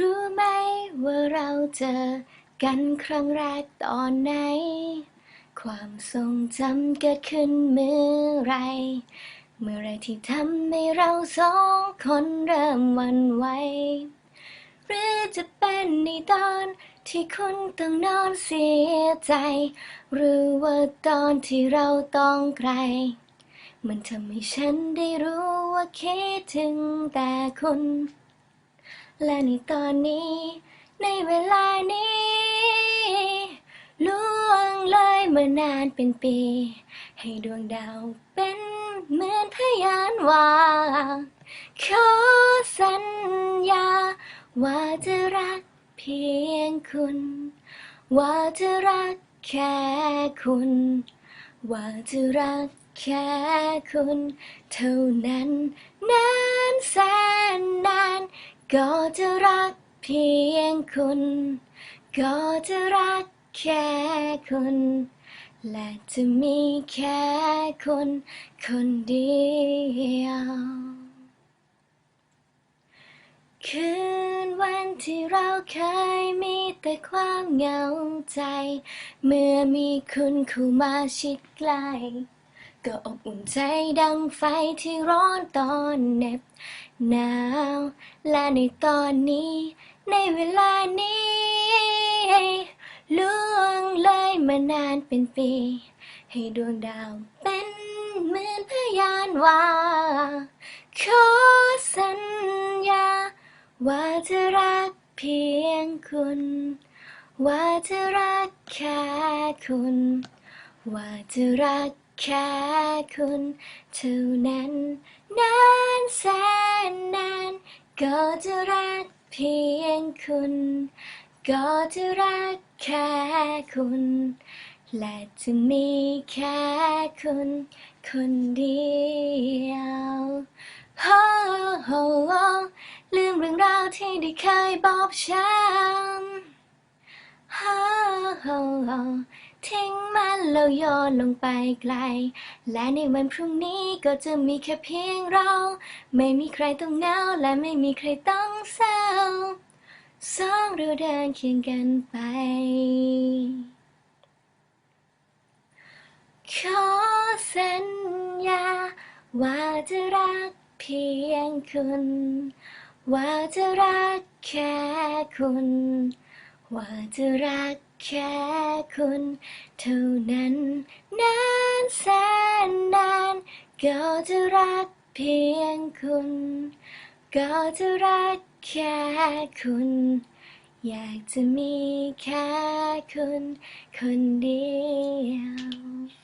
รู้ไหมว่าเราเจอกันครั้งแรกตอนไหน ความทรงจำเกิดขึ้นเมื่อไร เมื่อไรที่ทำให้เราสองคนเริ่มหวันไหวหรือจะเป็นในตอนที่คุณต้องนอนเสียใจ หรือว่าตอนที่เราต้องไกล มันทำให้ฉันได้รู้ว่าคิดถึงแต่คุณ และในตอนนี้ ในเวลานี้ล่วงเลยมานานเป็นปี ให้ดวงดาวเป็นเหมือนพยานว่าขอสัญญา ว่าจะรักเพียงคุณ ว่าจะรักแค่คุณ ว่าจะรักแค่คุณ เท่านั้นนานแสนนาน ก็จะรักเพียงคุณ ก็จะรักแค่คุณ และจะมีแค่คุณคนเดียว คืนวันที่เราเคยมีแต่ความเหงาใจ เมื่อมีคุณเข้ามาชิดใกล้ ก็อบอุ่นใจดังไฟที่ร้อนตอนเหน็บหนาว และในตอนนี้ ในเวลานี้ล่วงเลยมานานเป็นปี ให้ดวงดาวเป็นเหมือนพยานว่า ขอสัญญา ว่าจะรักเพียงคุณ ว่าจะรักแค่คุณ ว่าจะรัก แค่คุณเท่านั้นนานแสนนานก็จะรักเพียงคุณ ก็จะรักแค่คุณ และจะมีแค่คุณ คนเดียวโอ้โหลืมเรื่องราวที่ได้เคยบอบช้ำฮ่าฮ่าฮ่าทิ้ง แล้วโยนลงไปไกล และในวันพรุ่งนี้ก็จะมีแค่เพียงเรา ไม่มีใครต้องเหงาและไม่มีใครต้องเศร้าสองเราเดินเคียงกันไป ขอสัญญา ว่าจะรักเพียงคุณ ว่าจะรักแค่คุณ ว่าจะรัก แค่คุณเท่านั้นนานแสนนานก็จะรักเพียงคุณ ก็จะรักแค่คุณ อยากจะมีแค่คุณ คนเดียว